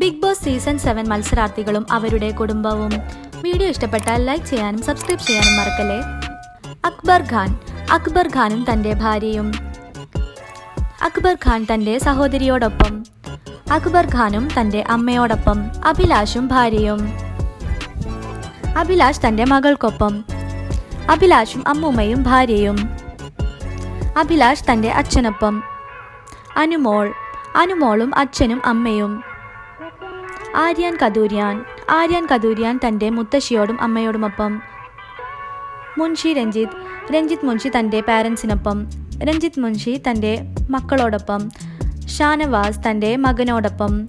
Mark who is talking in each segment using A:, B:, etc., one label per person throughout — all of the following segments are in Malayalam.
A: ബിഗ് ബോസ് സീസൺ സെവൻ മത്സരാർത്ഥികളും അവരുടെ കുടുംബവും. വീഡിയോ ഇഷ്ടപ്പെട്ടാൽ ലൈക്ക് ചെയ്യാനും സബ്സ്ക്രൈബ് ചെയ്യാനും മറക്കല്ലേ? അക്ബർ ഖാൻ. അക്ബർ ഖാനും തന്റെ ഭാര്യയും. അക്ബർ ഖാൻ തന്റെ സഹോദരിയോടൊപ്പം. അക്ബർ ഖാനും തന്റെ അമ്മയോടൊപ്പം. അഭിലാഷും ഭാര്യയും. അഭിലാഷ് തന്റെ മകൾക്കൊപ്പം. അഭിലാഷും അമ്മൂമ്മയും ഭാര്യയും. അഭിലാഷ് തന്റെ അച്ഛനൊപ്പം. അനുമോൾ. അനുമോളും അച്ഛനും അമ്മയും. ആര്യാൻ കദൂര്യാൻ ആര്യാൻ കദൂര്യാൻ തന്റെ മുത്തശ്ശിയോടും അമ്മയോടുമൊപ്പം. മുൻഷി രഞ്ജിത്ത്. രഞ്ജിത്ത് മുൻഷി തന്റെ പാരൻസിനൊപ്പം. രഞ്ജിത്ത് മുൻഷി തന്റെ മക്കളോടൊപ്പം. ഷാനവാസ് തന്റെ മകനോടൊപ്പം.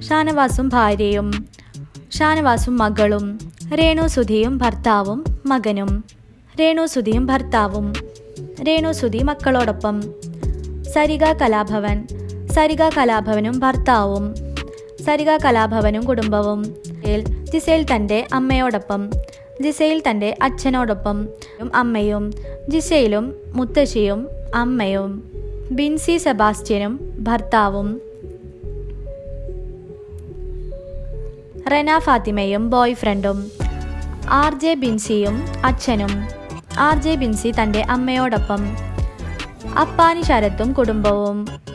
A: ഷാനവാസും ഭാര്യയും. ഷാനവാസും മകളും. രേണു സുധിയും ഭർത്താവും മകനും. രേണു സുധിയും ഭർത്താവും. രേണു സുധി മക്കളോടൊപ്പം. സരിക കലാഭവൻ. സരിക കലാഭവനും ഭർത്താവും. സരിക കലാഭവനും കുടുംബവും. ജിസേൽ തന്റെ അമ്മയോടൊപ്പം. ജിസയിൽ തന്റെ അച്ഛനോടൊപ്പം. അമ്മയും ജിസയിലും മുത്തശ്ശിയും അമ്മയും. ബിൻസി സെബാസ്റ്റ്യനും ഭർത്താവും. റെന ഫാത്തിമയും ബോയ് ഫ്രണ്ടും ആർ ജെ ബിൻസിയും അച്ഛനും. ആർ ജെ ബിൻസി തന്റെ അമ്മയോടൊപ്പം. അപ്പാനി ശരത്തും കുടുംബവും.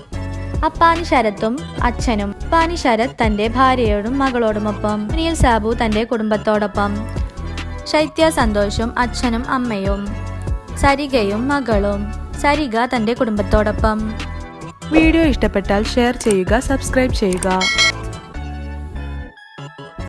A: അപ്പാനി ശരത്തും അച്ഛനും. അപ്പാനി ശരത് തന്റെ ഭാര്യയോടും മകളോടുമൊപ്പം. സുനിൽ സാബു തന്റെ കുടുംബത്തോടൊപ്പം. ശൈത്യ സന്തോഷും അച്ഛനും അമ്മയും. സരികയും മകളും. സരിക തന്റെ കുടുംബത്തോടൊപ്പം.
B: വീഡിയോ ഇഷ്ടപ്പെട്ടാൽ ഷെയർ ചെയ്യുക സബ്സ്ക്രൈബ് ചെയ്യുക.